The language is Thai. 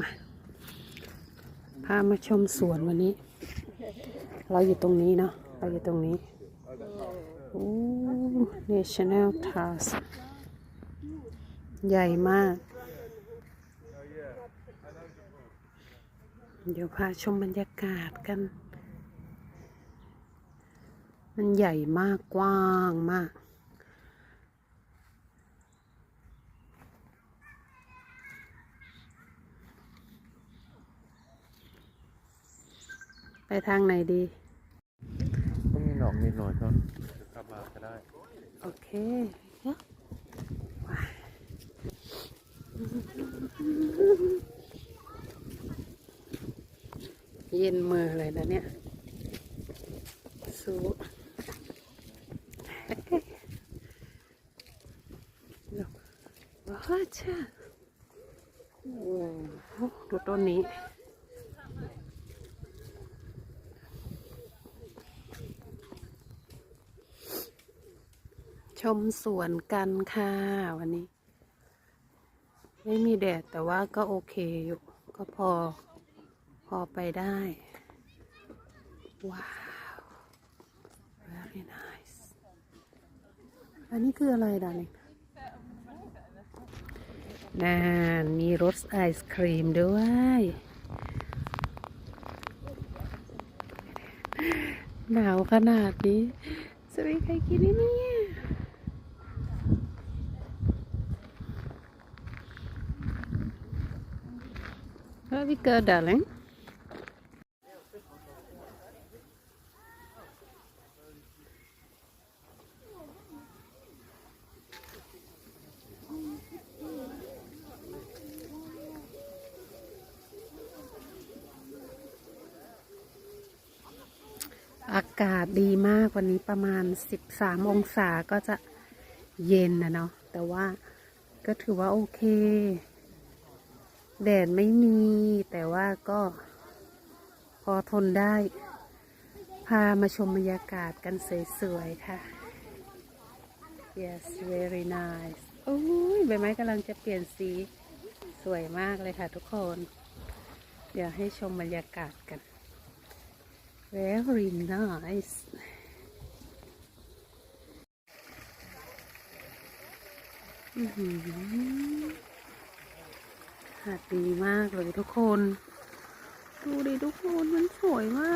มาพามาชมสวนวันนี้ เราอยู่ตรงนี้เนาะเราอยู่ตรงนี้โอ้ National Trust ใหญ่มาก เดี๋ยวพาชมบรรยากาศกัน มันใหญ่มากกว้างมาก ไปทางไหนดีก็มีหนองนิดหน่อยก็กลับมาก็ได้ โอเคเยอะว้ายเย็นมือเลยนะเนี่ยสู้ว้าช่าโอ้โหดูต้นนี้ มสวนกันค่ะ วันนี้ ไม่มีแดดแต่ว่าก็โอเคอยู่ ก็พอ พอไปได้ ว้าว very nice อันนี้คืออะไรดาริงนั่นมีรสไอศครีมด้วย หนาวขนาดนี้จะมีใครกินไหมเนี่ย Very good, darling. อากาศดีมากวันนี้ประมาณ 13 องศาก็จะเย็นนะเนาะแต่ว่าก็ถือว่าโอเค แดดไม่มีแต่ว่าก็พอทนได้ พามาชมบรรยากาศกันสวยๆค่ะ yes very nice โอ้ยใบไม้กำลังจะเปลี่ยนสีสวยมากเลยค่ะทุกคน เดี๋ยวให้ชมบรรยากาศกัน very nice อือหือ หาดดีมากเลยทุกคน ดูดิทุกคนมันสวยมาก